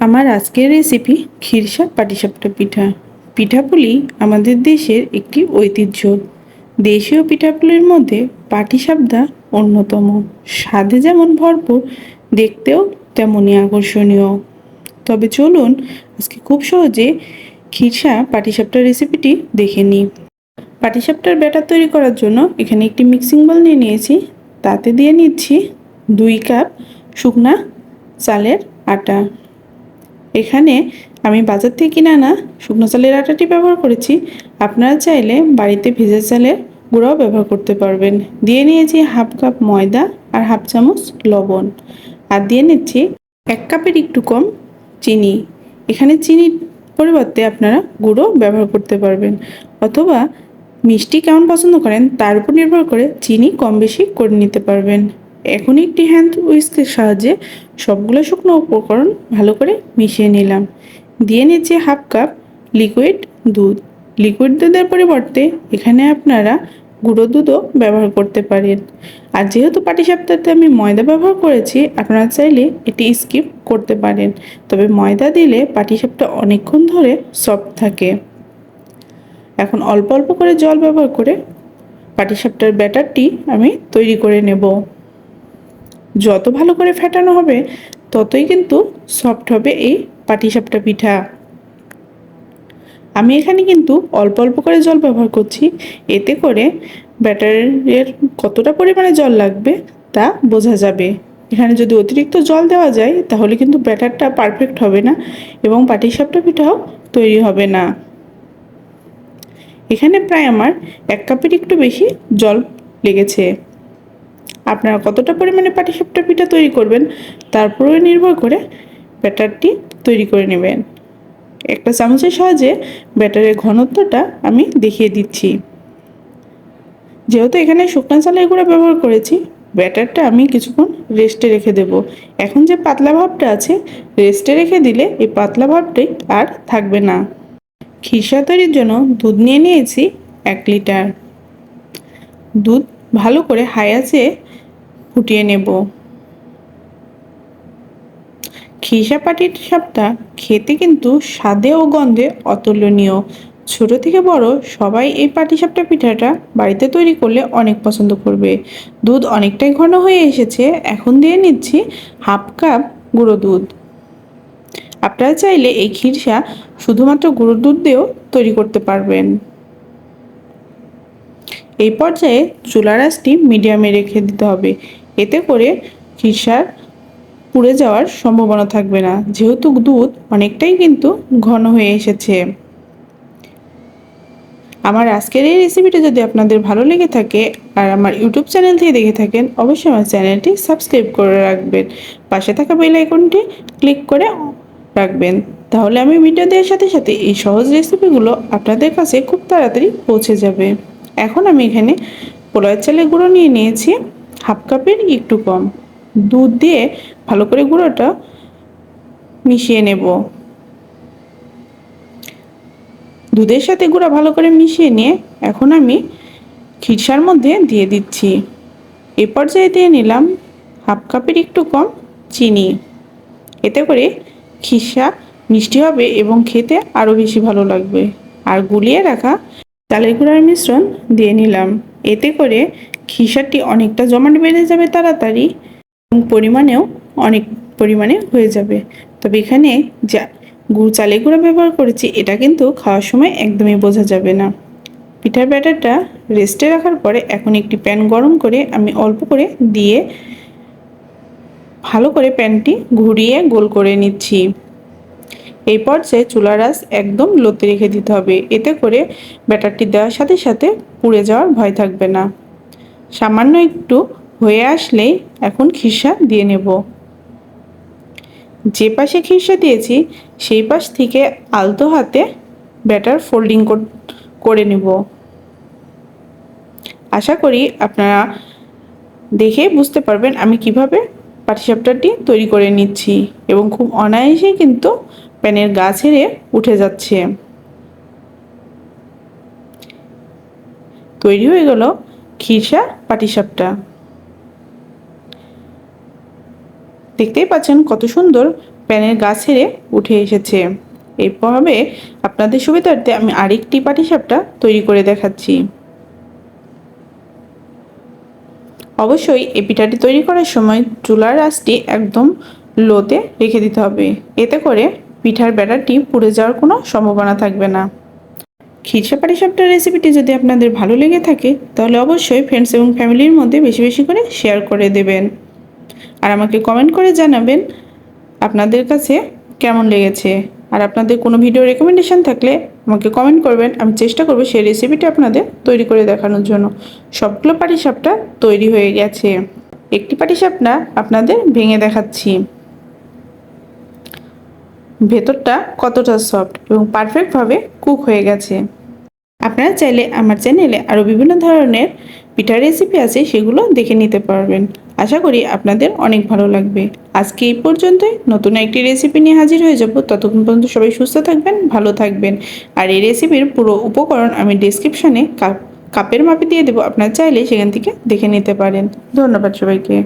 আমার আজকের রেসিপি ক্ষীরসা পাটিসাপটা পিঠা। পিঠাপুলি আমাদের দেশের একটি ঐতিহ্য। দেশীয় পিঠাপুলির মধ্যে পাটিসাপটা অন্যতম। স্বাদে যেমন ভরপুর, দেখতেও তেমনই আকর্ষণীয়। তবে চলুন আজকে খুব সহজে ক্ষীরসা পাটিসাপটার রেসিপিটি দেখে নিই। পাটিসাপটার ব্যাটার তৈরি করার জন্য এখানে একটি মিক্সিং বল নিয়ে নিয়েছি। তাতে দিয়ে নিচ্ছি দুই কাপ শুকনা চালের আটা। এখানে আমি বাজার থেকে কিনে আনা শুকনো চালের আটাটি ব্যবহার করেছি। আপনারা চাইলে বাড়িতে ভেজা চালের গুঁড়াও ব্যবহার করতে পারবেন। দিয়ে নিয়েছি হাফ কাপ ময়দা আর হাফ চামচ লবণ। আর দিয়ে নিচ্ছি এক কাপের একটু কম চিনি। এখানে চিনির পরিবর্তে আপনারা গুঁড়ো ব্যবহার করতে পারবেন। অথবা মিষ্টি কেমন পছন্দ করেন তার উপর নির্ভর করে চিনি কম বেশি করে নিতে পারবেন। এখন একটি হ্যান্ড উইস্কের সাহায্যে সবগুলো শুকনো উপকরণ ভালো করে মিশিয়ে নিলাম। দিয়ে নিচ্ছি হাফ কাপ লিকুইড দুধ। লিকুইড দুধের পরিবর্তে এখানে আপনারা গুঁড়ো দুধও ব্যবহার করতে পারেন। আর যেহেতু পাটিসাপটাতে আমি ময়দা ব্যবহার করেছি, আপনারা চাইলে এটি স্কিপ করতে পারেন। তবে ময়দা দিলে পাটিসাপটা অনেকক্ষণ ধরে সফট থাকে। এখন অল্প অল্প করে জল ব্যবহার করে পাটিসাপটার ব্যাটারটি আমি তৈরি করে নেব। যত ভালো করে ফেটানো হবে, ততই কিন্তু সফট হবে এই পাটিসাপটা পিঠা। আমি এখানে কিন্তু অল্প অল্প করে জল ব্যবহার করছি, এতে করে ব্যাটারের কতটা পরিমাণে জল লাগবে তা বোঝা যাবে। এখানে যদি অতিরিক্ত জল দেওয়া যায়, তাহলে কিন্তু ব্যাটারটা পারফেক্ট হবে না এবং পাটিসাপটা পিঠাও তৈরি হবে না। এখানে প্রায় আমার এক কাপের একটু বেশি জল লেগেছে। আপনারা কতটা পরিমাণে পাটিসাপটা পিঠা তৈরি করবেন, তার উপরে নির্ভর করে ব্যাটারটি তৈরি করে নেবেন। একটা চামচের সাহায্যে ব্যাটারের ঘনত্বটা আমি দেখিয়ে দিচ্ছি। যেহেতু এখানে শুকনো চালের গুঁড়া ব্যবহার করেছি, ব্যাটারটা আমি কিছুক্ষণ রেস্টে রেখে দেব। এখন যে পাতলা ভাবটা আছে, রেস্টে রেখে দিলে এই পাতলা ভাবটাই আর থাকবে না। খিসা তৈরির জন্য দুধ নিয়ে নিয়েছি এক লিটার। দুধ ভালো করে হাই আছে ফুটিয়ে নেব। খিসা পাটির সাপটা খেতে কিন্তু স্বাদে ও গন্ধে অতুলনীয়। ছোট থেকে বড় সবাই এই পাটিসাপটা পিঠাটা বাড়িতে তৈরি করলে অনেক পছন্দ করবে। দুধ অনেকটাই ঘন হয়ে এসেছে, এখন দিয়ে নিচ্ছি হাফ কাপ গুঁড়ো দুধ। আপনারা চাইলে এই খিরসা শুধুমাত্র গুঁড়ো দুধ দিয়েও তৈরি করতে পারবেন। এই পর্যায়ে চুলার আঁচটি মিডিয়ামে রেখে দিতে হবে। এতে করে খিরসার পুড়ে যাওয়ার সম্ভাবনা থাকবে না। যেহেতু দুধ অনেকটাই কিন্তু ঘন হয়ে এসেছে। আমার আজকের এই রেসিপিটা যদি আপনাদের ভালো লেগে থাকে আর আমার ইউটিউব চ্যানেল থেকে দেখে থাকেন, অবশ্যই আমার চ্যানেলটি সাবস্ক্রাইব করে রাখবেন। পাশে থাকা বেল আইকনটি ক্লিক করে রাখবেন। তাহলে আমি ভিডিও দেওয়ার সাথে সাথে এই সহজ রেসিপিগুলো আপনাদের কাছে খুব তাড়াতাড়ি পৌঁছে যাবে। এখন আমি এখানে পোলার চালের গুঁড়ো নিয়ে নিয়েছি। হাফ কাপের একটু কম? দুধ দিয়ে ভালো করে গুঁড়োটা মিশিয়ে নেব। দুধের সাথে গুঁড়া ভালো করে মিশিয়ে নিয়ে এখন আমি খিরসার মধ্যে দিয়ে দিচ্ছি। এ পর্যায়ে দিয়ে নিলাম হাফ কাপের একটু কম চিনি। এতে করে খিরসা মিষ্টি হবে এবং খেতে আরও বেশি ভালো লাগবে। আর গুলিয়ে রাখা চালের গুঁড়ার মিশ্রণ দিয়ে নিলাম। এতে করে খিসারটি অনেকটা জমাট বেড়ে যাবে তাড়াতাড়ি এবং পরিমাণেও অনেক পরিমাণে হয়ে যাবে। তবে এখানে যা গুড় চালে গুঁড়া ব্যবহার করেছি, এটা কিন্তু খাওয়ার সময় একদমই বোঝা যাবে না। পিঠার ব্যাটারটা রেস্টে রাখার পরে এখন একটি প্যান গরম করে আমি অল্প করে দিয়ে ভালো করে প্যানটি ঘুরিয়ে গোল করে নিচ্ছি। এই পর্যায়ে চুলার আঁচ একদম লোতে রেখে দিতে হবে। এতে করে ব্যাটারটি দেওয়ার সাথে সাথে পুড়ে যাওয়ার ভয় থাকবে না। সামান্য একটু হয়ে আসলেই এখন খিসা দিয়ে নেব। যে পাশে খিসা দিয়েছি, সেই পাশ থেকে আলতো হাতে ব্যাটার ফোল্ডিং করে নেব। আশা করি আপনারা দেখে বুঝতে পারবেন আমি কীভাবে পাটিসাপটাটি তৈরি করে নিচ্ছি এবং খুব অনায়াসেই কিন্তু প্যানের গা ছেড়ে উঠে যাচ্ছে। তৈরি হয়ে গেল খিরসা পাটিসাপটা। দেখতেই পাচ্ছেন কত সুন্দর প্যানের গা ছেড়ে উঠে এসেছে। এরপরে আপনাদের সুবিধার্থে আমি আরেকটি পাটিসাপটা তৈরি করে দেখাচ্ছি। অবশ্যই এই পিঠাটি তৈরি করার সময় চুলার আঁচটি একদম লোতে রেখে দিতে হবে। এতে করে পিঠার ব্যাটারটি পুড়ে যাওয়ার কোনো সম্ভাবনা থাকবে না। খিরসা পাটিসাপটার রেসিপিটি যদি আপনাদের ভালো লেগে থাকে, তাহলে অবশ্যই ফ্রেন্ডস এবং ফ্যামিলির মধ্যে বেশি বেশি করে শেয়ার করে দেবেন। আর আমাকে কমেন্ট করে জানাবেন আপনাদের কাছে কেমন লেগেছে। আর আপনাদের কোনো ভিডিও রেকমেন্ডেশন থাকলে আমাকে কমেন্ট করবেন, আমি চেষ্টা করব সেই রেসিপিটি আপনাদের তৈরি করে দেখানোর জন্য। সবগুলো পাটিসাপটা তৈরি হয়ে গেছে। একটি পাটিসাপটা আপনাদের ভেঙে দেখাচ্ছি। ভেতরটা কতটা সফট এবং পারফেক্টভাবে কুক হয়ে গেছে। আপনারা চাইলে আমার চ্যানেলে আরও বিভিন্ন ধরনের পিঠা রেসিপি আছে, সেগুলো দেখে নিতে পারবেন। আশা করি আপনাদের অনেক ভালো লাগবে। আজকে এই পর্যন্তই। নতুন একটি রেসিপি নিয়ে হাজির হয়ে যাব। ততক্ষণ পর্যন্ত সবাই সুস্থ থাকবেন, ভালো থাকবেন। আর এই রেসিপির পুরো উপকরণ আমি ডিসক্রিপশানে কাপ, কাপের মাপে দিয়ে দেবো। আপনারা চাইলে সেখান থেকে দেখে নিতে পারেন। ধন্যবাদ সবাইকে।